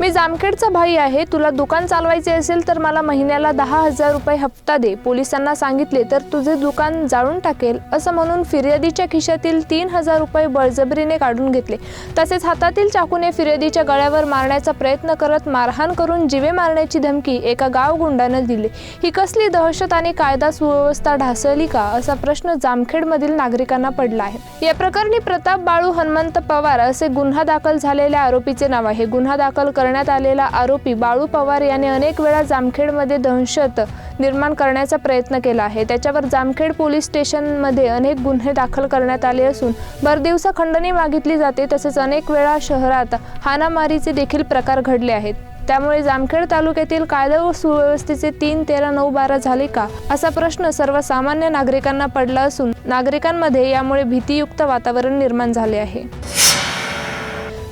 मी जामखेडचा भाई आहे तुला दुकान चालवायचे असेल तर मला महिन्याला दहा हजार रुपये हप्ता दे. पोलिसांना सांगितले तर तुझे दुकान जाळून टाकेल. असं म्हणून फिर्यादीच्या खिशातील तीन हजार रुपये बळजबरीने काढून घेतले. तसेच हातातील चाकूने फिर्यादीच्या गळ्यावर मारण्याचा प्रयत्न करत मारहाण करून जिवे मारण्याची धमकी एका गाव गुंडानं दिली. ही कसली दहशत आणि कायदा सुव्यवस्था ढासळली का? असा प्रश्न जामखेडमधील नागरिकांना पडला आहे. या प्रकरणी प्रताप बाळू हनुमंत पवार असे गुन्हा दाखल झालेल्या आरोपीचे नाव आहे. गुन्हा दाखल करण्यात आलेला आरोपी बाळू पवार याने अनेक वेळा जामखेडमध्ये दहशत निर्माण करण्याचा प्रयत्न केला आहे. त्याच्यावर जामखेड पोलीस स्टेशनमध्ये अनेक गुन्हे दाखल करण्यात आले असून भरदिवसा खंडणी मागितली जाते तसेच अनेक वेळा शहरात हाणामारीचे देखील प्रकार घडले आहेत. त्यामुळे जामखेड तालुक्यातील कायदा व सुव्यवस्थेचे तीन तेरा नऊ बारा झाले का असा प्रश्न सर्वसामान्य नागरिकांना पडला असून नागरिकांमध्ये यामुळे भीतीयुक्त वातावरण निर्माण झाले आहे.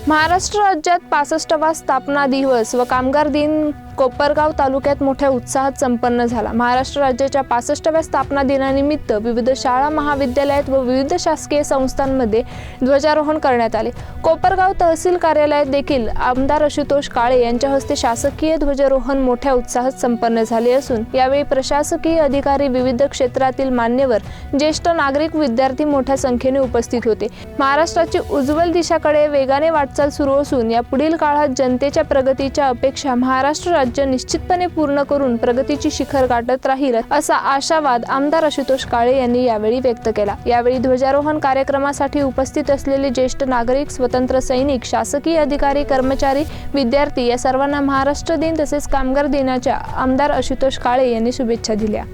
महाराष्ट्र राज्यात पासष्टवा स्थापना दिवस व कामगार दिन कोपरगाव तालुक्यात मोठ्या उत्साहात संपन्न झाला. महाराष्ट्र राज्याच्या पासष्टव्या स्थापना दिनानिमित्त विविध शाळा महाविद्यालयात व विविध शासकीय संस्थांमध्ये ध्वजारोहण करण्यात आले. कोपरगाव तहसील कार्यालयात देखील आमदार आशुतोष काळे यांच्या हस्ते शासकीय ध्वजारोहण मोठ्या उत्साहात संपन्न झाले असून यावेळी प्रशासकीय अधिकारी विविध क्षेत्रातील मान्यवर ज्येष्ठ नागरिक विद्यार्थी मोठ्या संख्येने उपस्थित होते. महाराष्ट्राची उज्ज्वल दिशाकडे वेगाने वाटचाल सुरू असून या पुढील काळात जनतेच्या प्रगतीच्या अपेक्षा महाराष्ट्र राज्य निश्चितपणे पूर्ण करून प्रगतीची शिखर गाठत राहील असा आशावाद आमदार आशुतोष काळे यांनी यावेळी व्यक्त केला. यावेळी ध्वजारोहण कार्यक्रमासाठी उपस्थित असलेले ज्येष्ठ नागरिक स्वतंत्र सैनिक शासकीय अधिकारी कर्मचारी विद्यार्थी या सर्वांना महाराष्ट्र दिन तसेच कामगार दिनाच्या आमदार आशुतोष काळे यांनी शुभेच्छा दिल्या.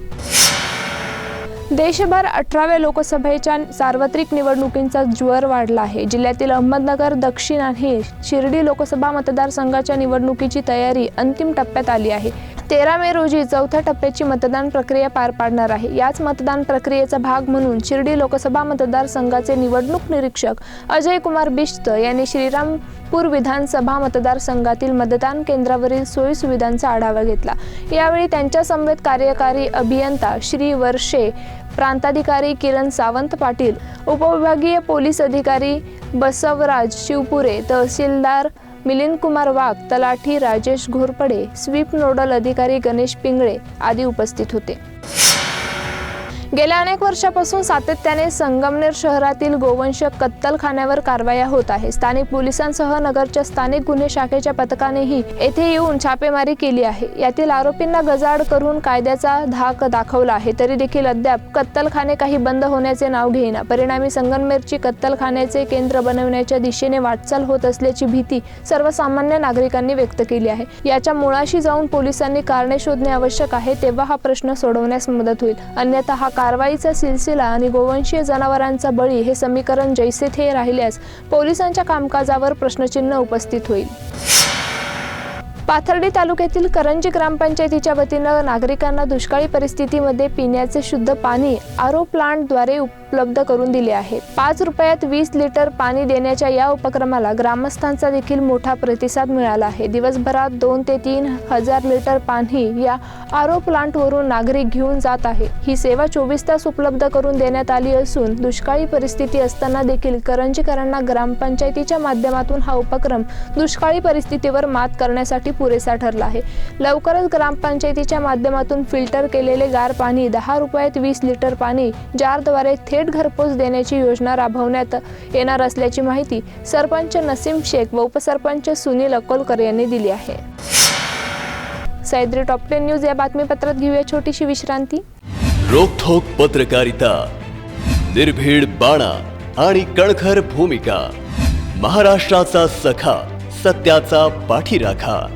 देशभर अठराव्या लोकसभेच्या सार्वत्रिक निवडणुकींचा ज्वर वाढला आहे. जिल्ह्यातील अहमदनगर दक्षिण आणि शिर्डी लोकसभा मतदारसंघाच्या निवडणुकीची तयारी अंतिम टप्प्यात आली आहे. तेरा मे रोजी चौथ्या टप्प्याची मतदान प्रक्रिया पार पाडणार आहे. याच मतदान प्रक्रियेचा भाग म्हणून शिर्डी लोकसभा मतदारसंघाचे निवडणूक निरीक्षक अजय कुमार बिश्त यांनी श्रीरामपूर विधानसभा मतदारसंघातील मतदान केंद्रावरील सोयी सुविधांचा आढावा घेतला. यावेळी त्यांच्या समवेत कार्यकारी अभियंता श्री वर्षे प्रांताधिकारी किरण सावंत पाटील उपविभागीय पोलीस अधिकारी बसवराज शिवपुरे तहसीलदार मिलिंद कुमार वाघ तलाठी राजेश घोरपडे स्वीप नोडल अधिकारी गणेश पिंगळे आदी उपस्थित होते. गेल्या अनेक वर्षापासून सातत्याने संगमनेर शहरातील गोवंश कत्तलखान्यावर कारवाया होत आहे. स्थानिक पोलिसांसह नगरच्या स्थानिक गुन्हे शाखेच्या पथकानेही येथे येऊन छापेमारी केली आहे. यातील आरोपींना गजाड करून कायद्याचा धाक दाखवला आहे. तरी देखील अद्याप कत्तलखाने काही बंद होण्याचे नाव घेईना. परिणामी संगमनेरची कत्तलखान्याचे केंद्र बनवण्याच्या दिशेने वाटचाल होत असल्याची भीती सर्वसामान्य नागरिकांनी व्यक्त केली आहे. याच्या मुळाशी जाऊन पोलिसांनी कारणे शोधणे आवश्यक आहे तेव्हा हा प्रश्न सोडवण्यास मदत होईल. अन्यथा हा कारवाईचा सिलसिला आणि गोवंशीय जनावरांचा बळी हे समीकरण जैसे थे राहिल्यास पोलिसांच्या कामकाजावर प्रश्नचिन्ह उपस्थित होईल. पाथर्डी तालुक्यातील करंजी ग्रामपंचायतीच्या वतीनं नागरिकांना दुष्काळी परिस्थितीमध्ये पिण्याचे शुद्ध पाणी आरो प्लांटद्वारे उपलब्ध करून दिले आहे. पाच रुपयात वीस लिटर पाणी देण्याच्या या उपक्रमाला ग्रामस्थांचा देखील मोठा प्रतिसाद मिळाला आहे. दिवसभरात दोन ते तीन हजार लिटर पाणी या आरो प्लांटवरून नागरिक घेऊन जात आहे. ही सेवा चोवीस तास उपलब्ध करून देण्यात आली असून दुष्काळी परिस्थिती असताना देखील करंजीकरांना ग्रामपंचायतीच्या माध्यमातून हा उपक्रम दुष्काळी परिस्थितीवर मात करण्यासाठी पुरेसा ठरला आहे. लवकरच ग्रामपंचायतीच्या माध्यमातून फिल्टर केलेले गार पाणी दहा रुपयात वीस लिटर पाणी जारद्वारे थेट घरपोच देण्याची योजना राबवण्यात येणार असल्याची माहिती सरपंच नसीम शेख व उपसरपंच सुनील अकोलकर यांनी दिली आहे. सैद्री टॉप टेन न्यूज या बातमीपत्रात घेऊया छोटीशी विश्रांती. रोखोक पत्रकारिता निर्भीड बाणा आणि कणखर भूमिका महाराष्ट्राचा सखा सत्याचा पाठीराखा.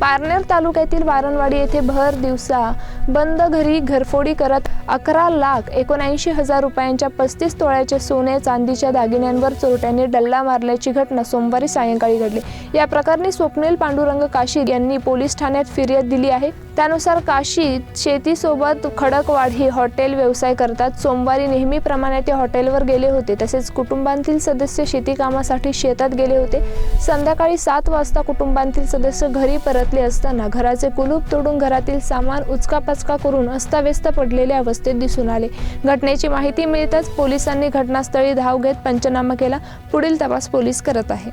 पारनेर तालुक्यातील वारणवाडी येथे भर दिवसा बंद घरी घरफोडी करत अकरा लाख एकोणऐंशी हजार रुपयांच्या पस्तीस तोळ्याचे सोने चांदीच्या दागिन्यांवर चोरट्यांनी डल्ला मारल्याची घटना सोमवारी सायंकाळी घडली. या प्रकरणी स्वप्नील पांडुरंग काशी यांनी पोलीस ठाण्यात फिर्याद दिली आहे. त्यानुसार काशी शेतीसोबत खडकवाढी हॉटेल व्यवसाय करतात. सोमवारी नेहमीप्रमाणे ते हॉटेलवर गेले होते. तसेच कुटुंबांतील सदस्य शेती कामासाठी शेतात गेले होते. संध्याकाळी सात वाजता कुटुंबांतील सदस्य घरी परत परतले असताना घराचे कुलूप तोडून घरातील सामान उचकापचका करून अस्ताव्यस्त पडलेल्या अवस्थेत दिसून आले. घटनेची माहिती मिळताच पोलिसांनी घटनास्थळी धाव घेत पंचनामा केला. पुढील तपास पोलीस करत आहे.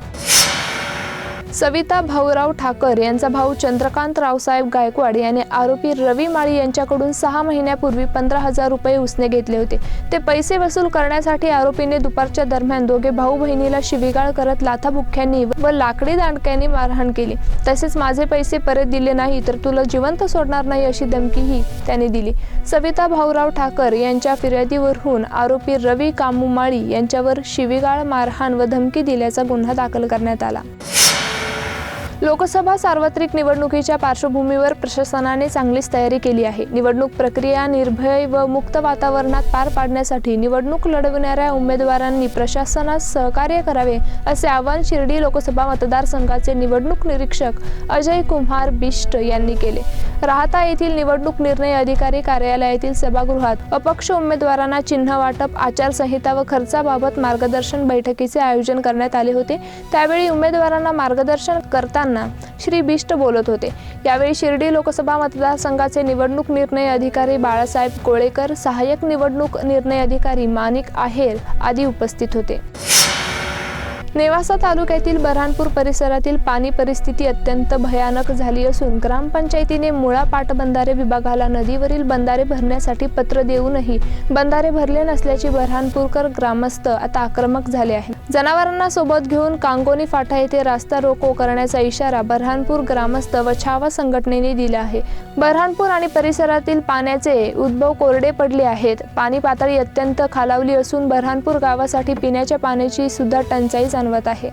सविता भाऊराव ठाकर यांचा भाऊ चंद्रकांत रावसाहेब गायकवाड याने आरोपी रवी माळी यांच्याकडून सहा महिन्यापूर्वी पंधरा हजार रुपये उसने घेतले होते. ते पैसे वसूल करण्यासाठी आरोपीने दुपारच्या दरम्यान दोघे भाऊ बहिणीला शिवीगाळ करत लाथाबुक्क्यांनी व लाकडी दांडक्यांनी मारहाण केली. तसेच माझे पैसे परत दिले नाही तर तुला जिवंत सोडणार नाही अशी धमकीही त्याने दिली. सविता भाऊराव ठाकर यांच्या फिर्यादीवरून आरोपी रवी कामू माळी यांच्यावर शिवीगाळ मारहाण व धमकी दिल्याचा गुन्हा दाखल करण्यात आला. लोकसभा सार्वत्रिक निवडणुकीच्या पार्श्वभूमीवर प्रशासनाने चांगलीच तयारी केली आहे. निवडणूक प्रक्रिया निर्भय व मुक्त वातावरणात पार पाडण्यासाठी निवडणूक लढविणाऱ्या उमेदवारांनी प्रशासनास सहकार्य करावे असे आवाहन शिर्डी लोकसभा मतदारसंघाचे निवडणूक निरीक्षक अजय कुमार बिष्ट यांनी केले. राहता येथील निवडणूक निर्णय अधिकारी कार्यालयातील सभागृहात अपक्ष उमेदवारांना चिन्ह वाटप आचारसंहिता व खर्चाबाबत मार्गदर्शन बैठकीचे आयोजन करण्यात आले होते. त्यावेळी उमेदवारांना मार्गदर्शन करताना श्री बिष्ट बोलत होते. यावेळी शिर्डी लोकसभा मतदारसंघाचे निवडणूक निर्णय अधिकारी बाळासाहेब कोळेकर सहाय्यक निवडणूक निर्णय अधिकारी मानिक आहेर आदी उपस्थित होते. नेवासा तालुक्यातील बऱ्हाणपूर परिसरातील पाणी परिस्थिती अत्यंत भयानक झाली असून ग्रामपंचायतीने मुळा पाटबंधारे विभागाला नदीवरील बंधारे भरण्यासाठी पत्र देऊनही बंधारे भरले नसल्याची बऱ्हाणपूरकर ग्रामस्थ आता आक्रमक झाले आहे जनावरांना सोबत घेऊन कांगोनी फाटा येथे रास्ता रोको करण्याचा इशारा बऱ्हाणपूर ग्रामस्थ व छावा संघटनेने दिला आहे. बऱ्हाणपूर आणि परिसरातील पाण्याचे उद्भव कोरडे पडले आहेत. पाणी पातळी अत्यंत खालावली असून बऱ्हाणपूर गावासाठी पिण्याच्या पाण्याची सुद्धा टंचाई जाणवत आहे.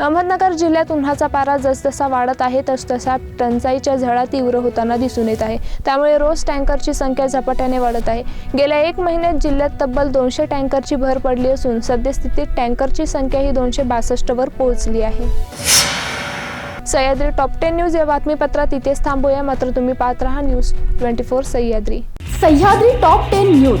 अहमदनगर जिल्ह्यात उन्हाचा पारा जसजसा वाढत आहे तसतसा टंचाईच्या झळा तीव्र होताना दिसून येत आहे. त्यामुळे रोज टँकरची संख्या झपाट्याने वाढत आहे. गेल्या एक महिन्यात जिल्ह्यात तब्बल दोनशे टँकरची भर पडली असून सद्यस्थितीत टँकरची संख्या ही दोनशे बासष्टवर पोहोचली आहे. सह्याद्री टॉप टेन न्यूज या बातमीपत्रात इथेच थांबूया. मात्र तुम्ही पाहत राहा news twenty four Sahyadri. Sahyadri top ten news.